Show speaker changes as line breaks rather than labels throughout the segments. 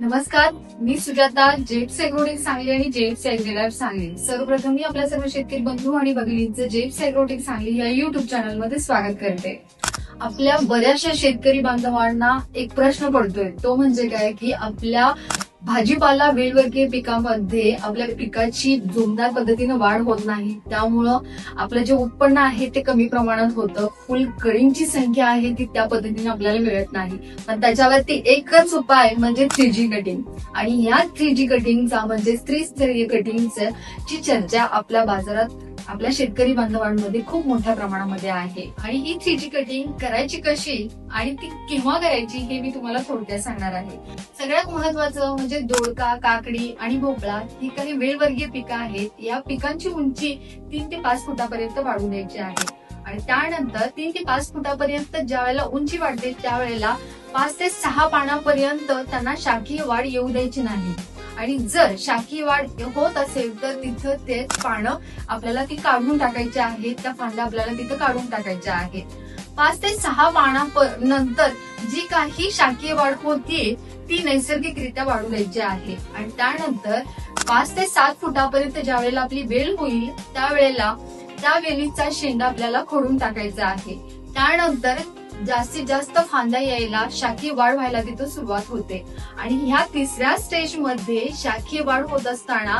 नमस्कार मी सुजाता जेट सेग्रोटिक सांगली आणि जेट सेग्रेलर सांगली. सर्वप्रथम मी आपल्या सर्व शेतकरी बंधू आणि भगिनींचं जेट सेग्रोटिक सांगली या युट्यूब चॅनलमध्ये स्वागत करते. आपल्या बऱ्याचशा शेतकरी बांधवांना एक प्रश्न पडतोय. तो म्हणजे काय? की आपल्या भाजीपाला वेळवर्गीय पिकामध्ये आपल्या पिकाची जोमदार पद्धतीने वाढ होत नाही. त्यामुळं आपलं जे उत्पन्न आहे ते कमी प्रमाणात होतं. फुल कळींची संख्या आहे ती त्या पद्धतीने आपल्याला मिळत नाही. पण त्याच्यावरती एकच उपाय म्हणजे थ्री जी कटिंग आणि या थ्री जी कटिंगचा म्हणजे त्रिस्तरीय कटिंगचं ची चर्चा आपल्या बाजारात आपल्या शेतकरी बांधवांमध्ये खूप मोठ्या प्रमाणामध्ये आहे. आणि ही थ्री जी कटिंग करायची कशी आणि ती केव्हा करायची हे मी तुम्हाला थोडक्यात सांगणार आहे. सगळ्यात महत्वाचं म्हणजे दोडका काकडी आणि भोपळा ही काही वेळवर्गीय पिकं आहेत. या पिकांची उंची तीन ते पाच फुटापर्यंत वाढू द्यायची आहे. आणि त्यानंतर तीन ते पाच फुटापर्यंत ज्या वेळेला उंची वाढते त्यावेळेला पाच ते सहा पानापर्यंत त्यांना शाखीय वाढ येऊ द्यायची नाही. आणि जर शाखी वाढ होत असेल तर तिथं ते पानं आपल्याला ती काढून टाकायची आहेत. त्या फांद्या आपल्याला तिथं काढून टाकायच्या आहेत. पाच ते सहा पाना नंतर जी काही शाखीय वाढ होतीये ती नैसर्गिकरित्या वाढू द्यायची आहे. आणि त्यानंतर पाच ते सात फुटापर्यंत ज्या वेळेला आपली वेल होईल त्यावेळेला त्या वेलीचा शेंडा आपल्याला खोडून टाकायचा आहे. त्यानंतर जास्तीत जास्त फांद्या यायला शाखी वाढ व्हायला तिथं सुरुवात होते. आणि ह्या तिसऱ्या स्टेजमध्ये शाखी वाढ होत असताना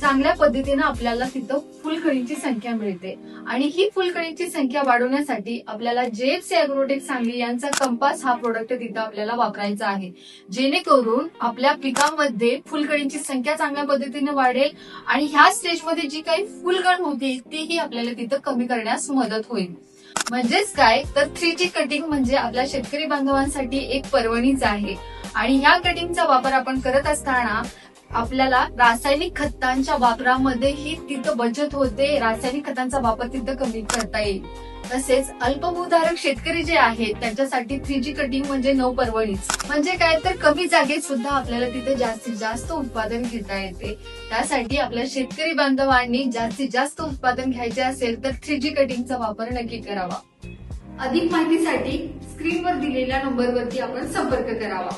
चांगल्या पद्धतीनं आपल्याला तिथं फुलकळींची संख्या मिळते. आणि ही फुलकळीची संख्या वाढवण्यासाठी आपल्याला जेप्स अॅग्रोटेक सांगली यांचा कंपास हा प्रोडक्ट तिथं आपल्याला वापरायचा आहे. जेणेकरून आपल्या पिकांमध्ये फुलकळीची संख्या चांगल्या पद्धतीने वाढेल आणि ह्या स्टेजमध्ये जी काही फुलगण होती तीही आपल्याला तिथं कमी करण्यास मदत होईल. म्हणजेच काय? तर थ्री जी कटिंग म्हणजे आपल्या शेतकरी बांधवांसाठी एक पर्वणीच आहे. आणि ह्या कटिंगचा वापर आपण करत असताना आपल्याला रासायनिक खतांच्या वापरामध्येही तिथं बचत होते. रासायनिक खतांचा वापर तिथं कमी करता येईल. तसेच अल्पभूधारक शेतकरी जे आहेत त्यांच्यासाठी थ्री जी कटिंग म्हणजे नऊ परवडीच. म्हणजे काय तर कमी जागेत सुद्धा आपल्याला तिथे जास्तीत जास्त उत्पादन घेता येते. त्यासाठी आपल्या शेतकरी बांधवांनी जास्तीत जास्त उत्पादन घ्यायचे असेल तर थ्री जी कटिंगचा वापर नक्की करावा. अधिक माहितीसाठी स्क्रीनवर दिलेल्या नंबरवरती आपण संपर्क करावा.